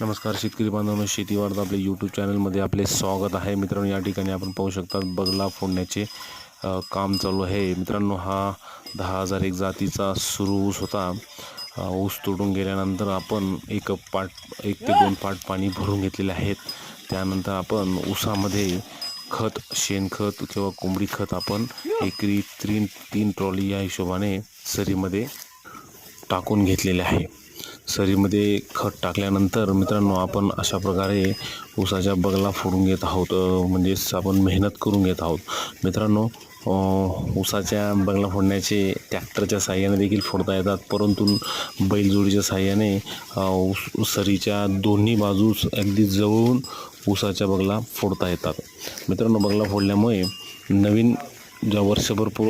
नमस्कार शेतकरी बांधवांनो शेती वाढतं आपल्या यूट्यूब चॅनलमध्ये आपले स्वागत आहे. मित्रांनो या ठिकाणी आपण पाहू शकता बगला फोडण्याचे काम चालू आहे. मित्रांनो हा दहा हजार एक जातीचा सुरू ऊस होता. ऊस तोडून गेल्यानंतर आपण एक पाट एक ते दोन पाट पाणी भरून घेतलेले आहेत. त्यानंतर आपण ऊसामध्ये खत शेणखत किंवा कोंबडी खत आपण एकरी तीन तीन ट्रॉली या हिशोबाने सरीमध्ये टाकून घेतलेले आहे. सरीमध्ये खत टाकल्यानंतर मित्रांनो आपण अशा प्रकारे ऊसाच्या बगला फोडून घेत आहोत म्हणजेच आपण मेहनत करून घेत आहोत. मित्रांनो ऊसाच्या बगला फोडण्याचे ट्रॅक्टरच्या साह्याने देखील फोडता येतात परंतु बैलजोडीच्या साह्याने ऊस सरीच्या दोन्ही बाजूस अगदी जवळून ऊसाच्या बगला फोडता येतात. मित्रांनो बगला फोडल्यामुळे नवीन ज्या वर्षभर पु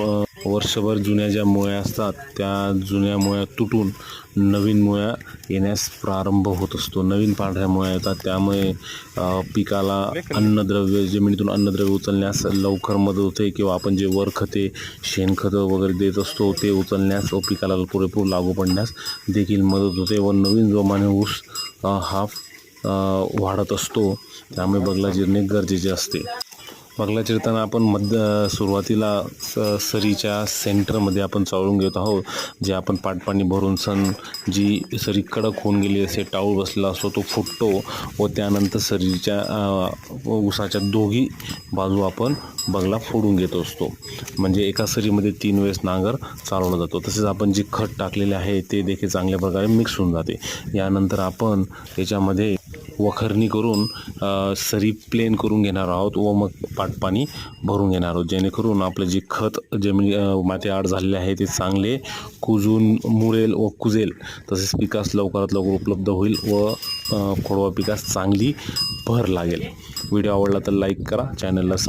वर्षभर जुन्या ज्या मुळ्या असतात त्या जुन्या मुळ्या तुटून नवीन मुळ्या येण्यास प्रारंभ होत असतो. नवीन पांढऱ्या मुळ्या येतात. त्यामुळे पिकाला अन्नद्रव्य जमिनीतून अन्नद्रव्य उचलण्यास लवकर मदत होते किंवा आपण जे वर खते शेणखतं वगैरे देत असतो ते उचलण्यास व पिकाला पुरेपूर लागू पडण्यास देखील मदत होते व नवीन जोमाने ऊस हा वाढत असतो. त्यामुळे बगला जिरणे गरजेचे असते. बगला चिरताना आपण मध्य सुरुवातीला स सरीच्या सेंटरमध्ये आपण चाळून घेत आहोत जे आपण पाटपाणी भरून सण जी सरी कडक होऊन गेली असे टाऊळ बसलेला असतो तो फुटतो व त्यानंतर सरीच्या उसाच्या दोघी बाजू आपण बगला फोडून घेत असतो. म्हणजे एका सरीमध्ये तीन वेळेस नांगर चालवला जातो. तसेच आपण जे खत टाकलेले आहे ते देखील चांगल्या प्रकारे मिक्स होऊन जाते. यानंतर आपण त्याच्यामध्ये वखरणी करून सरी प्लेन करून घेणार आहोत व मग पाटपाणी भरून घेणार आहोत. जेणेकरून आपलं जे खत जमीन म्हणजे, माती आड झालेले आहे ते चांगले कुजून मुरेल व कुजेल तसेच पिकास लवकरात लवकर उपलब्ध होईल व खोडवा पिकास चांगली भर लागेल. व्हिडिओ आवडला तर लाईक करा चॅनलला